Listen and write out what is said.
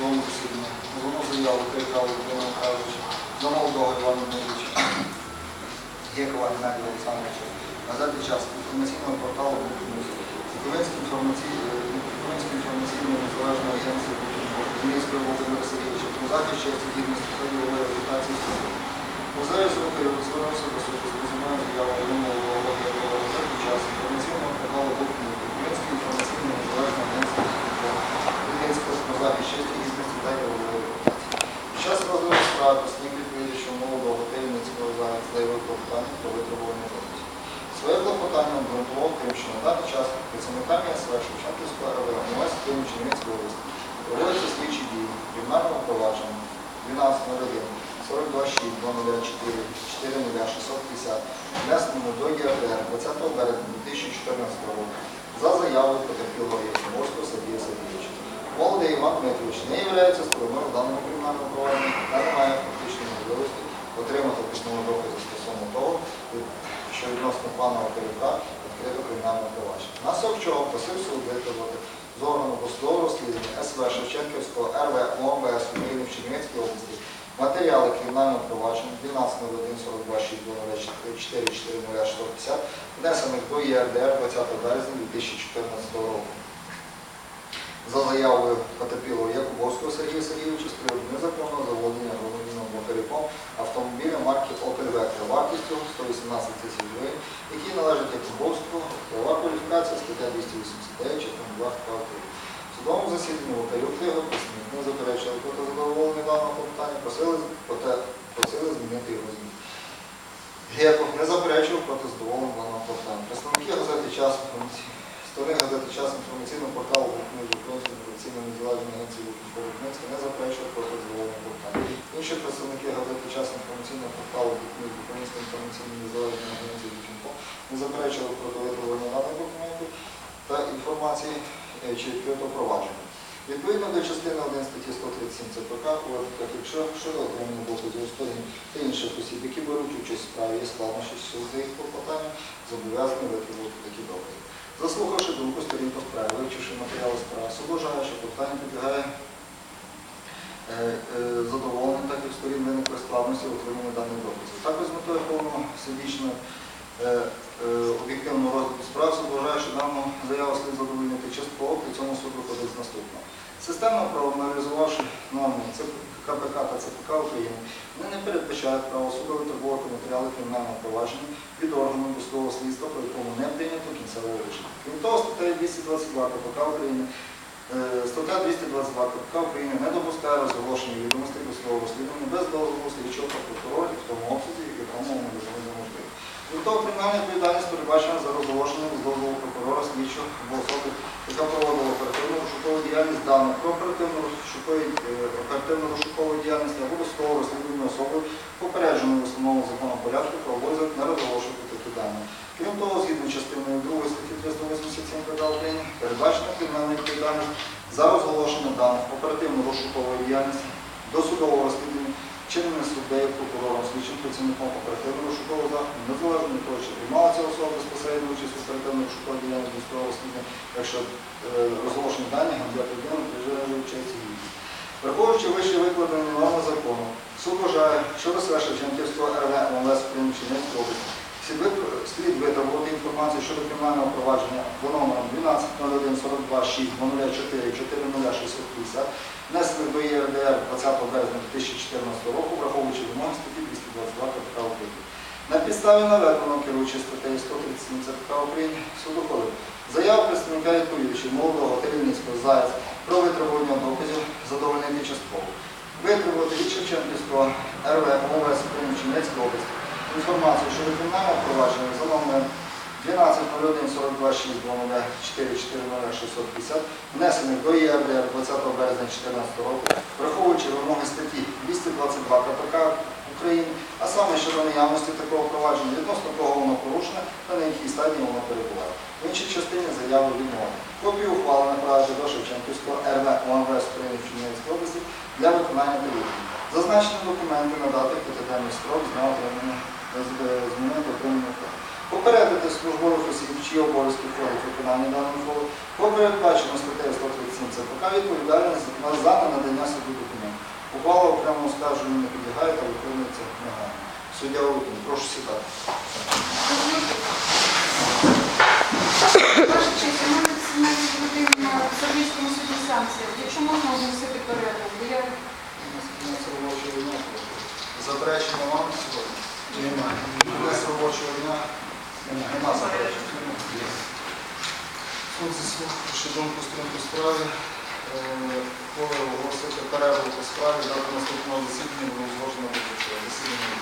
судового засідання головну заяву Крикала Володимира Михайловича, Замолдого Івана Дмитровича, Гекова Геннадія Олександровича, газети час інформаційного порталу інформаційний Буковинської інформаційної незалежної агенції Дмитрського Володимира Сергійовича, про захист честі гідності та ділової репутації суду. Музею звуки звернувся до суду з позивною заявою вимогу Володимира газети час інформаційного порталу «Букмус», Буковинської інформаційної незалежної агенції Українського про захист честі гідності та ділової репутації. Під час справи представник відповідача молодого зараз заявив клопотання про витребування доказів. Своє клопотання обґрунтував тим, що на даний час працівниками СВ Шевченківського РВ МОС Києві Чернівецької області проводяться слідчі дії в кримінальному провадженні 12.01 42.6 204 40650 внесеному до ЄРДР 20 березня 2014 року за заявою потерпілого Євгенського Сергія Сергійовича. Молодий Іван Дмитрович не є стороною в даному кримінальному провадженні та не має фактичної можливості отримати письмові докази стосовно того, що відносно пана Оперюка відкрито кримінальне провадження. Наслідок чого просив суд витребувати з органу досудового розслідування СВ Шевченківського РВ ОМВС України в Чернівецькій області матеріали кримінального провадження 12.01.42.6.04.4050, внесених до ЄРДР 20 березня 2014 року. За заявою потерпілого Якубовського Сергія Сергійовича з приводу незаконного заволодіння громадянином Макарюком автомобіля марки Opel Vectra вартістю 118 тисяч гривень, який належить Якубовському, права кваліфікація стаття 289 частина 2 КП України. Судовому засіданні Макарюк його представник не заперечили проти задоволення даного клопотання, просили, проте просили змінити його зміст. Геков не заперечував проти задоволення даного клопотання. Представники газети час інформаційної Сторони газети час інформаційного порталу Української Української інформаційної незалежної агенції Лукінського не заперечують проти задоволення клопотання. Інші представники газети час інформаційного порталу Української інформаційної незалежної агенції Не проти виправлення даних документів та інформації е, чи відкритого провадження. Відповідно до частини 1 статті 137 ЦПК, у якщо щодо отримання доказів сторін та інших осіб, які беруть участь у справі, є складнощі з їх клопотання, зобов'язані витребувати такі докази. Заслухавши думку сторін по справі, вивчивши матеріали справи, суд що питання підлягає е, е, задоволенню, так як сторін виникли складності в отриманні даних доказів. Також з метою повного всебічного е, об'єктивного розгляду справ суд вважає, що дану заяву слід задовольнити частково, при цьому суд виходить з наступного. Системно проаналізувавши норми КПК та ЦПК України, вони не передбачають право суду витребувати матеріали кримінального провадження від органу досудового слідства, по якому не прийнято кінцевого рішення. Крім того, статтею 222 КПК України е, Стаття 222 КПК України не допускає розголошення відомостей до судового розслідування без дозволу слідчого прокурора в тому обсязі, який промовно не того, кримінальна відповідальність передбачена за розголошення з прокурора слідчого або особи, яка проводила оперативну розшукову діяльність даних про розшукову оперативну розшукову діяльність або досудового розслідування особи, попередженої в основному законом порядку про обов'язок не розголошувати такі дані. Крім того, згідно частиною 2 статті 387 КД України, передбачена кримінальна відповідальність за розголошення даних оперативно-розшукової діяльності досудового розслідування чинними суддею, прокурором, слідчим працівником оперативного розшукового заходу, незалежно від того, чи приймала ця особа безпосередньо участь в оперативно розшуковій діяльності досудового розслідування, якщо е, розголошені дані людини приїжджає честь і. Враховуючи вище викладені норми закону, суд вважає, що СВ Шевченківського РВ МЛС області слід вит- слід інформацію щодо кримінального провадження за номером 12 42 6 04 40650 внесених до ЄРДР 20 березня 2014 року, враховуючи вимоги статті 222 КПК України. На підставі наведеного керуючи статтею 137 ЦПК України суд ухвалив заяву представника відповідача молодого Терівницького Заяць про витребування доказів задовольнити частково. Витребувати від Шевченківського РВ ОВС України Чернецької області інформацію щодо кримінального провадження за номером 12.01.42.04.440.650, внесених до ЄРДР 20 березня 2014 року, враховуючи вимоги статті 222 КПК України, а саме щодо наявності такого провадження, відносно кого воно порушене та на якій стадії воно перебуває. В іншій частині заяви відмови. Копію ухвали направити до Шевченківського РВ ОМВС України в області для виконання перевірки. Зазначені документи надати п'ятиденний строк з дня отримання прав. Попередити службових осіб, чиї обов'язки входять виконання даного фолу, по передбачено статтею 137 ЦПК яка відповідальна за надання суду документів. Ухвала окремо оскарженню не підлягає та виконується негайно. Суддя Олетин, прошу сідати. Ваша честь, у мене навіть година Сергійському суді санкція. Якщо можна оголосити перерву, бо я. Заперечення вам сьогодні? Немає. Кінець робочого дня? Нема заперечень. Суд думку сторінку справи, е, коли оголосити перерву по справі, дати наступного засідання було зложено до засідання.